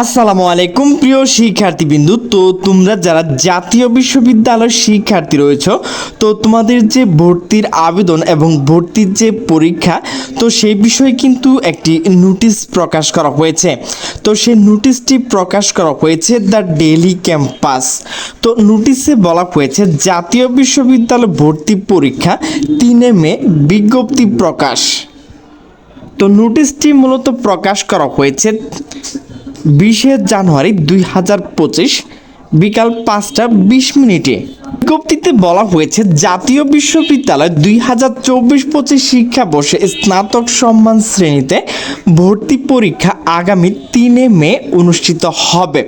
আসসালামু আলাইকুম, প্রিয় শিক্ষার্থীবৃন্দু। তো তোমরা যারা জাতীয় বিশ্ববিদ্যালয়ের শিক্ষার্থী রয়েছ, তো তোমাদের যে ভর্তির আবেদন এবং ভর্তির যে পরীক্ষা, তো সেই বিষয়ে কিন্তু একটি নোটিশ প্রকাশ করা হয়েছে। তো সেই নোটিশটি প্রকাশ করা হয়েছে দ্য ডেইলি ক্যাম্পাস। তো নোটিশে বলা হয়েছে, জাতীয় বিশ্ববিদ্যালয় ভর্তি পরীক্ষা তিনে মে, বিজ্ঞপ্তি প্রকাশ। তো নোটিশটি মূলত প্রকাশ করা হয়েছে বিশে জানুয়ারি দুই হাজার পঁচিশ বিকাল পাঁচটা বিশ মিনিটে। বিজ্ঞপ্তিতে বলা হয়েছে, জাতীয় বিশ্ববিদ্যালয় দুই হাজার চব্বিশ পঁচিশ শিক্ষাবর্ষে স্নাতক সম্মান শ্রেণীতে ভর্তি পরীক্ষা আগামী তিনে মে অনুষ্ঠিত হবে।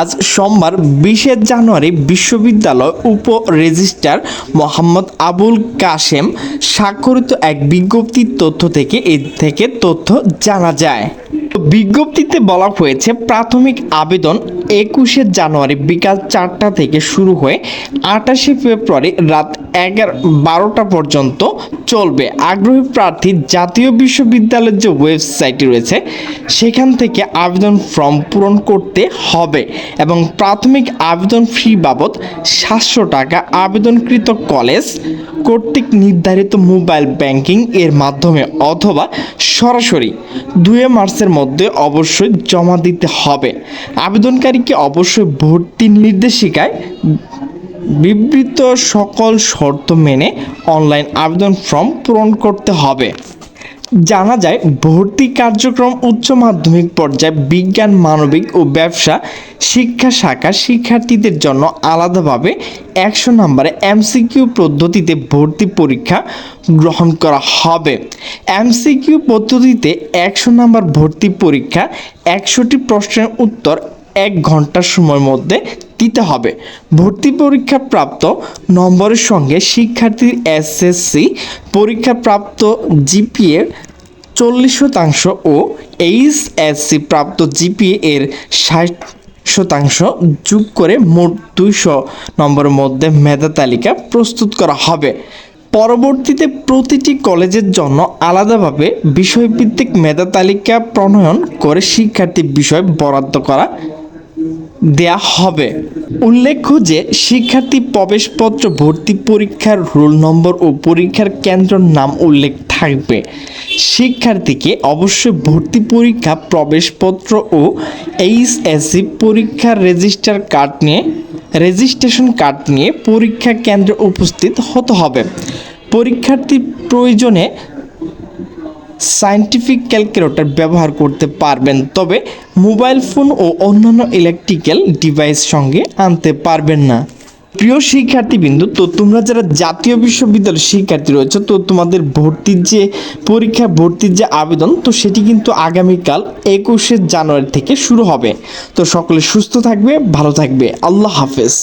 আজ সোমবার বিশে জানুয়ারি বিশ্ববিদ্যালয় উপ রেজিস্ট্রার মোহাম্মদ আবুল কাশেম স্বাক্ষরিত এক বিজ্ঞপ্তির তথ্য থেকে, এ থেকে তথ্য জানা যায়। বিজ্ঞপ্তিতে বলা হয়েছে প্রাথমিক আবেদন একুশে জানুয়ারি বিকাল চারটা থেকে শুরু হয়ে আটাশে ফেব্রুয়ারি রাত এগারো বারোটা পর্যন্ত চলবে। আগ্রহী প্রার্থী জাতীয় বিশ্ববিদ্যালয়ের যে ওয়েবসাইটটি রয়েছে, সেখান থেকে আবেদন ফর্ম পূরণ করতে হবে এবং প্রাথমিক আবেদন ফি বাবদ সাতশো টাকা আবেদনকৃত কলেজ কর্তৃক নির্ধারিত মোবাইল ব্যাংকিং এর মাধ্যমে অথবা সরাসরি দুই মার্চের মধ্যে অবশ্যই জমা দিতে হবে। আবেদনকারীকে অবশ্যই ভর্তি নির্দেশিকায় বিবৃত সকল শর্ত মেনে অনলাইন আবেদন ফর্ম পূরণ করতে হবে। জানা যায়, ভর্তি কার্যক্রম উচ্চ মাধ্যমিক পর্যায়ে বিজ্ঞান, মানবিক ও ব্যবসা, শিক্ষা শাখা শিক্ষার্থীদের জন্য আলাদাভাবে একশো নম্বরে এমসিকিউ পদ্ধতিতে ভর্তি পরীক্ষা গ্রহণ করা হবে। এমসিকিউ পদ্ধতিতে একশো নম্বর ভর্তি পরীক্ষা, একশোটি প্রশ্নের উত্তর এক ঘণ্টার সময়ের মধ্যে দিতে হবে। ভর্তি পরীক্ষা প্রাপ্ত নম্বরের সঙ্গে শিক্ষার্থীর এসএসসি পরীক্ষা প্রাপ্ত জিপিএ চল্লিশ শতাংশ ও এইচএসসি প্রাপ্ত জিপিএ এর ষাট শতাংশ যোগ করে মোট দুইশো নম্বরের মধ্যে মেধা তালিকা প্রস্তুত করা হবে। পরবর্তীতে প্রতিটি কলেজের জন্য আলাদাভাবে বিষয়ভিত্তিক মেধা তালিকা প্রণয়ন করে শিক্ষার্থী বিষয় বরাদ্দ করা দেয়া হবে। উল্লেখ্য যে, শিক্ষার্থী প্রবেশপত্র ভর্তি পরীক্ষার রোল নম্বর ও পরীক্ষার কেন্দ্রের নাম উল্লেখ থাকবে। শিক্ষার্থীকে অবশ্যই ভর্তি পরীক্ষা, প্রবেশপত্র ও এইচএসসি পরীক্ষার রেজিস্টার কার্ড নিয়ে, রেজিস্ট্রেশন কার্ড নিয়ে পরীক্ষা কেন্দ্রে উপস্থিত হতে হবে। পরীক্ষার্থী প্রয়োজনে সায়েন্টিফিক ক্যালকুলেটর ব্যবহার করতে পারবেন, তবে মোবাইল ফোন ও অন্যান্য ইলেকট্রিক্যাল ডিভাইস সঙ্গে আনতে পারবেন না। প্রিয় শিক্ষার্থীবৃন্দু, তো তোমরা যারা জাতীয় বিশ্ববিদ্যালয়ের শিক্ষার্থী রয়েছে, তো তোমাদের ভর্তির যে পরীক্ষা, ভর্তির যে আবেদন, তো সেটি কিন্তু আগামীকাল একুশে জানুয়ারি থেকে শুরু হবে। তো সকলে সুস্থ থাকবে, ভালো থাকবে। আল্লাহ হাফেজ।